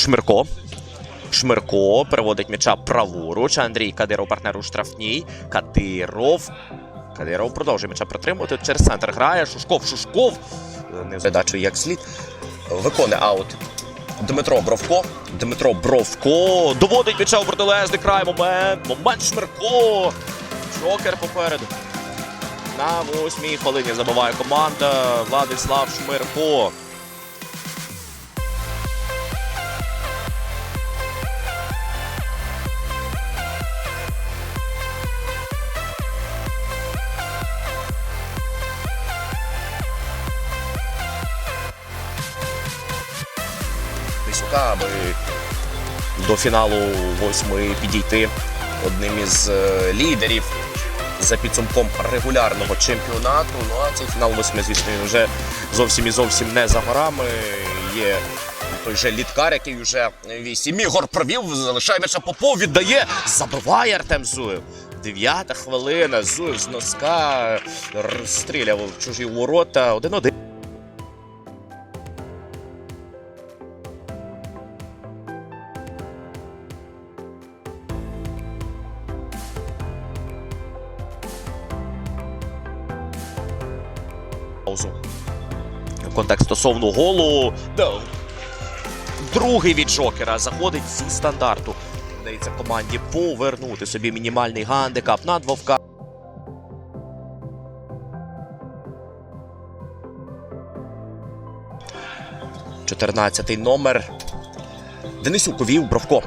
Шмирко. Шмирко переводить м'яча праворуч. Андрій Кадиров партнер у штрафній. Кадиров. Кадиров продовжує м'яча притримувати. Через центр грає. Шушков. Шушков. Не задачу як слід. Виконує аут. Дмитро Бровко. Дмитро Бровко. Доводить м'яча у протилежний край. Момент. Момент Шмирко. Джокер попереду. На восьмій хвилині забиває команда Владислав Шмирко. Тисюка, аби до фіналу восьми підійти одним із е, лідерів за підсумком регулярного чемпіонату. Ну а цей фінал восьми, звісно, вже зовсім і зовсім не за горами. Є той же літкар, який вже вісім ігор провів, залишає м'яча Попов, віддає, забиває Артем Зуєв. Дев'ята хвилина. Зуєв з носка розстріляв чужі ворота. Один-один. Паузу. Контекст стосовно голу. Другий від Джокера заходить зі стандарту. Дається команді повернути собі мінімальний гандикап над Вовка. Чотирнадцятий номер. Денисюк увів Бровко.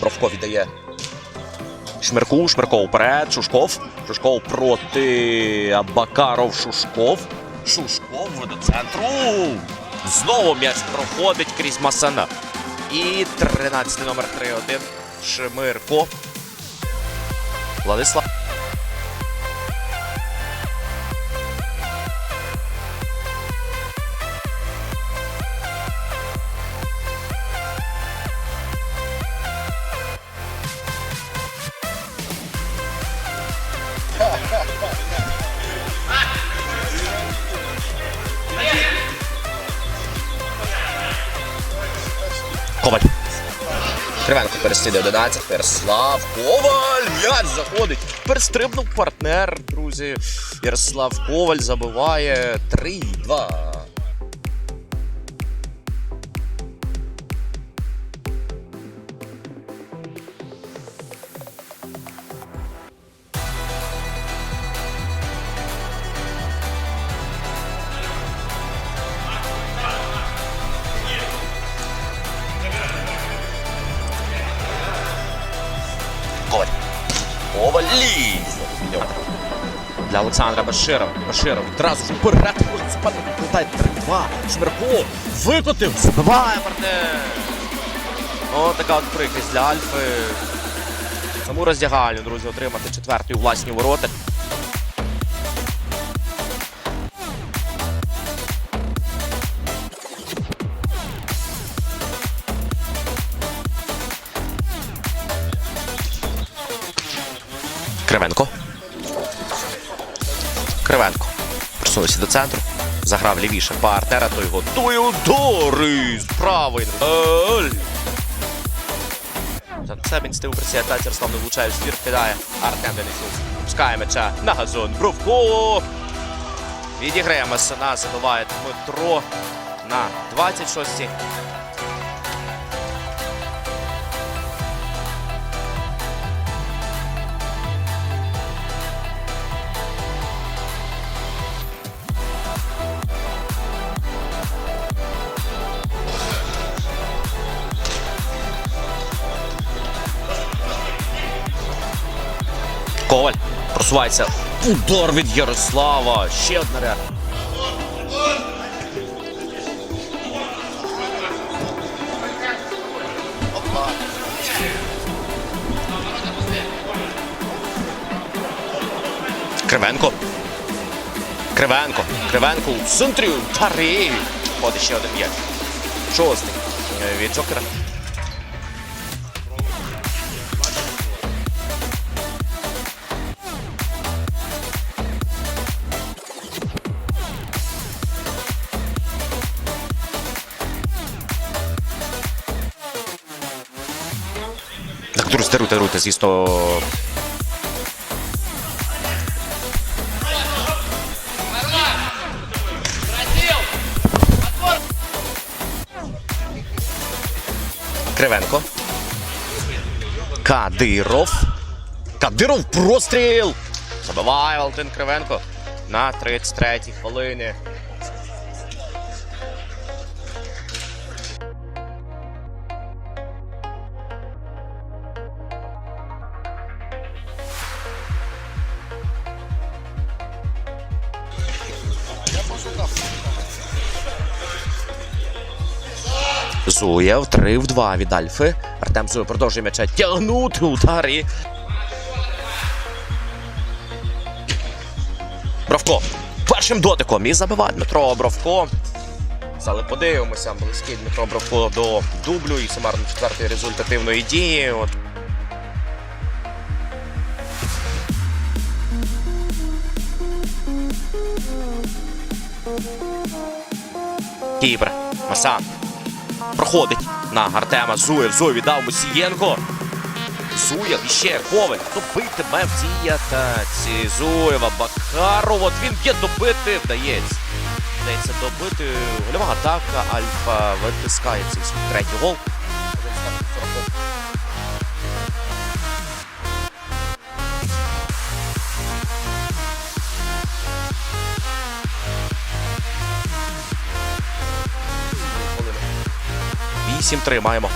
Бровко віддає Шмирку, Шмирков вперед, Шушков. Шушков проти Абакаров Шушков. Шушков до центру. Знову м'яч проходить крізь Масана. І 13 номер 3-1. Шмирко. Владислав. Кривенко переслідує 11. Ярослав Коваль. М'яч заходить. Перестрибнув партнер, друзі. Ярослав Коваль забиває 3-2. Для Олександра Баширова. Баширов відразу ж вперед. Суперник відповідає 3-2. Шмирко викотив. Забиває партнер. О, така от прикрість для Альфи. Саму роздягальню, друзі, отримати четвертий у власні ворота. Кривенко. Кривенко. Просунувся до центру. Заграв лівіше партнера, той готує удари з правої. Голь! Це він стив присіятація, Ярослав не влучає в збір, кидає Артем Денисюк. Пускає м'яча на газон. Бровко! Відіграє Масана, забиває Дмитро на 26-й. Коваль просувається. Удар від Ярослава. Ще одна реакція. Кривенко. Кривенко. Кривенко у центрі. Тари. Ходить ще один м'яч. Шостий. Е, Від Джокера. Даруйте, даруйте, звісно. Кривенко. Кадиров. Кадиров простріл! Забиває Валентин Кривенко на 33-й хвилині. Зуєв 3 в 2 від Альфи. Артем Зуєв продовжує м'яча тягнути удар і... Бровко. Першим дотиком і забиває Дмитро Бровко. Але подивимося, близький Дмитро Бровко до дублю і сумарно четвертої результативної дії. От. Кіпр. Масан. Проходить на Артема Зуєв. Зуєв віддав Мусієнко. Зуєв іще Коваль. Добитиме в цій. Зуєва Бакаров. Він є добити. Вдається. Вдається добити. Гольова атака. Альфа витискає цей третій гол. Вісім-три маємо.